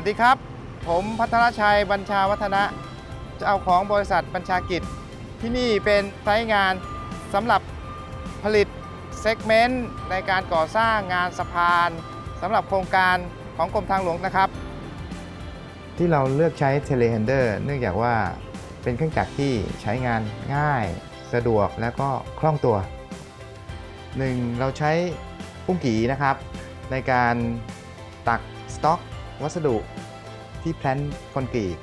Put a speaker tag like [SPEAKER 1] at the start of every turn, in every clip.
[SPEAKER 1] วัสดีครับ ผมพัทรชัยบัญชาวัฒนะเจ้าของบริษัทบัญชากิจ ที่นี่เป็นไซต์งานสำหรับผลิตเซกเมนต์ในการก่อสร้างงานสะพานสำหรับโครงการของกรมทางหลวงนะครับ ที่เราเลือกใช้เทเล h ฮนเดอร์เนื่องจากว่าเป็นเครื่องจักรที่ใช้งานง่าย สะดวกและก็คล่องตัว 1. เราใช้ปุ้งกีนะครับ ในการตักสต็อก วัสดุที่แพลนคอนกรีต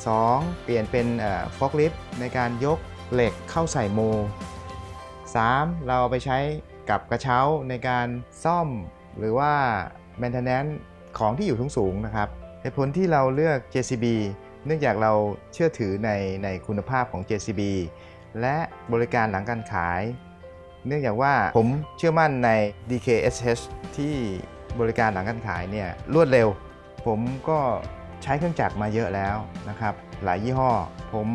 [SPEAKER 1] 2. เปลี่ยนเป็นฟอกลิฟต์ในการยกเหล็กเข้าใส่โม 3. เราเอาไปใช้กับกระเช้าในการซ่อมหรือว่า maintenance ของที่อยู่สูงๆนะครับเหตุผลที่เราเลือก JCB เนื่องจากเราเชื่อถือในในคุณภาพของ JCB และบริการหลังการขาย เนื่องจากว่าผมเชื่อมั่นใน DKSH ที่บริการหลังการขายเนี่ยรวดเร็ว ผมก็ใช้เครื่องจักรมาเยอะแล้วนะครับ หลายยี่ห้อ ผม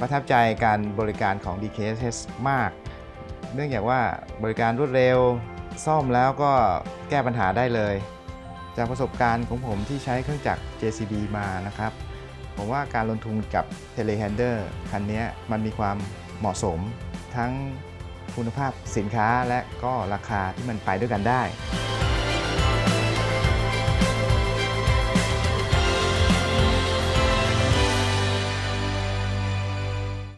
[SPEAKER 1] ประทับใจการบริการของ DKSH มาก เนื่องจากว่าบริการรวดเร็ว ซ่อมแล้วก็แก้ปัญหาได้เลย จากประสบการณ์ของผมที่ใช้เครื่องจักร JCB มานะครับ ผมว่าการลงทุนกับ Telehandler คันนี้มันมีความเหมาะสมทั้งคุณภาพสินค้าและก็ราคาที่มันไปด้วยกันได้